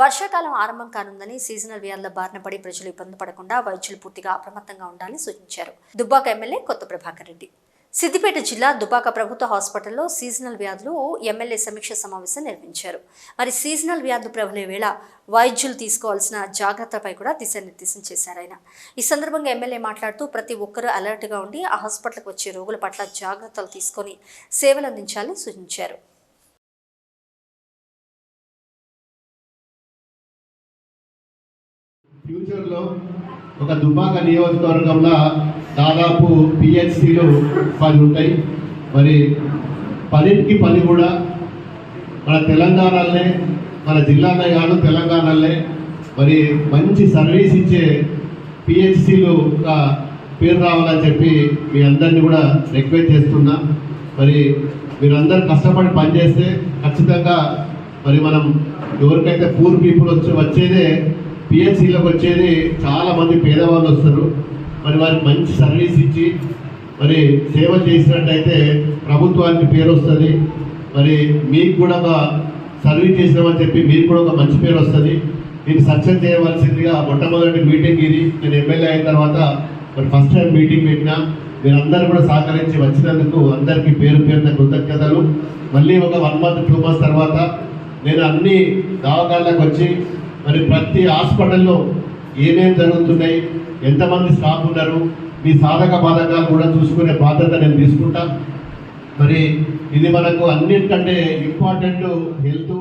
వర్షాకాలం ఆరంభం కానుందని సీజనల్ వ్యాధుల బారిన పడి ప్రజలు ఇబ్బంది పడకుండా వైద్యులు పూర్తిగా అప్రమత్తంగా ఉండాలని సూచించారు. దుబ్బాక ఎమ్మెల్యే కొత్త ప్రభాకర్ రెడ్డి. సిద్దిపేట జిల్లా దుబాక ప్రభుత్వ హాస్పిటల్లో సీజనల్ వ్యాధులు ఎమ్మెల్యే సమీక్ష సమావేశం నిర్వహించారు. మరి సీజనల్ వ్యాధులు ప్రబలే వేళ వైద్యులు తీసుకోవాల్సిన జాగ్రత్తలపై కూడా దిశానిర్దేశం చేశారు ఆయన. ఈ సందర్భంగా ఎమ్మెల్యే మాట్లాడుతూ ప్రతి ఒక్కరూ అలర్ట్గా ఉండి ఆ హాస్పిటల్కి వచ్చే రోగుల పట్ల జాగ్రత్తలు తీసుకొని సేవలు అందించాలని సూచించారు. ఫ్యూచర్లో ఒక దుబాక నియోజకవర్గంలో దాదాపు పిహెచ్సిలు పది ఉంటాయి మరి పదింటికి పది కూడా మన తెలంగాణలోనే మన జిల్లాలో కాదు తెలంగాణలోనే మరి మంచి సర్వీస్ ఇచ్చే పిహెచ్సిలు ఒక పేరు రావాలని చెప్పి మీ అందరినీ కూడా రిక్వెస్ట్ చేస్తున్నా. మరి మీరందరూ కష్టపడి పనిచేస్తే ఖచ్చితంగా మరి మనం ఎవరికైతే పూర్ పీపుల్ వచ్చి వచ్చేదే పిహెచ్సిలోకి వచ్చేది చాలామంది పేదవాళ్ళు వస్తారు. మరి వారికి మంచి సర్వీస్ ఇచ్చి మరి సేవ చేసినట్టయితే ప్రభుత్వానికి పేరు వస్తుంది. మరి మీకు కూడా ఒక సర్వీస్ చేసినామని చెప్పి మీకు కూడా ఒక మంచి పేరు వస్తుంది. దీన్ని సక్సెస్ చేయవలసిందిగా మొట్టమొదటి మీటింగ్ ఇది. నేను ఎమ్మెల్యే అయిన తర్వాత మరి ఫస్ట్ టైం మీటింగ్ పెట్టినా. మీరందరూ కూడా సహకరించి వచ్చినందుకు అందరికీ పేరు పేరున కృతజ్ఞతలు. మళ్ళీ ఒక వన్ మంత్ టూ మంత్స్ తర్వాత నేను అన్ని దవాఖానలకు వచ్చి మరి ప్రతి హాస్పిటల్లో ఏమేమి జరుగుతున్నాయి? ఎంతమంది స్టాఫ్ ఉన్నారు? మీ సాధక బాధకాలు కూడా చూసుకునే బాధ్యత నేను తీసుకుంటా. మరి ఇది మనకు అన్నిటికంటే ఇంపార్టెంట్ హెల్త్